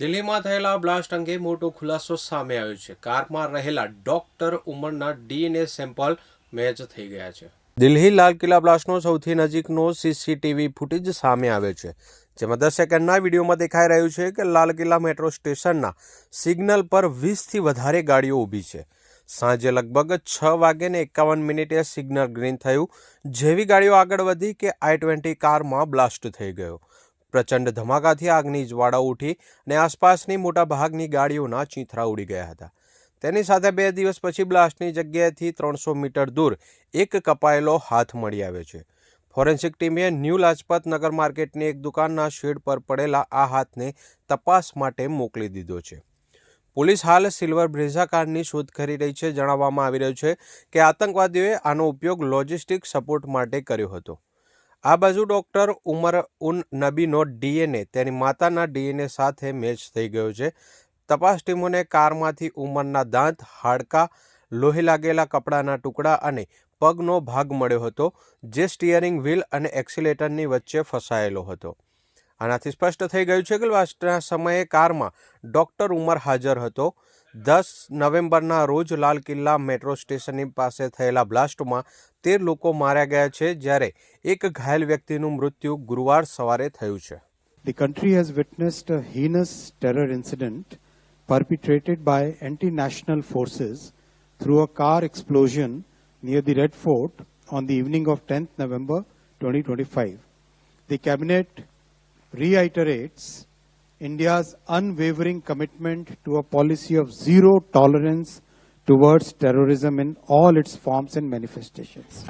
દિલ્હીમાં થયેલા બ્લાસ્ટ અંગે મોટો ખુલાસો સામે આવ્યો છે. કારમાં રહેલા ડોક્ટર ઉમરના ડીએનએ સેમ્પલ મેચ થઈ ગયા છે. દિલ્હી લાલ કિલ્લા બ્લાસ્ટનો સૌથી નજીકનો સીસીટીવી ફૂટેજ સામે આવ્યો છે, જેમાં દસ સેકન્ડના વિડીયોમાં દેખાઈ રહ્યું છે કે લાલ કિલ્લા મેટ્રો સ્ટેશનના સિગ્નલ પર વીસથી વધારે ગાડીઓ ઊભી છે. સાંજે લગભગ છ વાગે ને એકાવન મિનિટે સિગ્નલ ગ્રીન થયું, જેવી ગાડીઓ આગળ વધી કે આઈ ટ્વેન્ટી કારમાં બ્લાસ્ટ થઈ ગયો. પ્રચંડ ધમાકાથી આગની જ્વાળાઓ ઉઠી અને આસપાસની મોટા ભાગની ગાડીઓના ચીંથરા ઉડી ગયા હતા. તેની સાથે બે દિવસ પછી બ્લાસ્ટની જગ્યાએથી ત્રણસો મીટર દૂર એક કપાયેલો હાથ મળી આવ્યો છે. ફોરેન્સિક ટીમે ન્યૂ લાજપત નગર માર્કેટની એક દુકાનના શેડ પર પડેલા આ હાથને તપાસ માટે મોકલી દીધો છે. પોલીસ હાલ સિલ્વર બ્રેઝા કારની શોધ કરી રહી છે, જણાવવામાં આવી રહ્યું છે કે આતંકવાદીઓએ આનો ઉપયોગ લોજિસ્ટિક સપોર્ટ માટે કર્યો હતો. આ બાજુ ડૉક્ટર ઉમર ઉન નબીનો ડીએનએ, તેની માતાના ડીએનએ સાથે મેચ થઈ ગયો છે. તપાસ ટીમોને કારમાંથી ઉમરના દાંત, હાડકાં, લોહી લાગેલા કપડાના ટુકડા અને પગનો ભાગ મળ્યો હતો, જે સ્ટીયરિંગ વ્હીલ અને એક્સિલેટરની વચ્ચે ફસાયેલો હતો. આનાથી સ્પષ્ટ થઈ ગયું છે કે લાસ્ટના સમયે કારમાં ડોક્ટર ઉમર હાજર હતો દસ નવેમ્બરના રોજ લાલ કિલ્લા મેટ્રો સ્ટેશનની પાસે થયેલા બ્લાસ્ટમાં તેર લોકો માર્યા ગયા છે જ્યારે એક ઘાયલ વ્યક્તિનું મૃત્યુ ગુરુવાર સવારે થયું છે The country has witnessed a heinous terror incident perpetrated by anti national forces through a car explosion near the Red Fort on the evening of 10th November 2025. The Cabinet reiterates India's unwavering commitment to a policy of zero tolerance towards terrorism in all its forms and manifestations.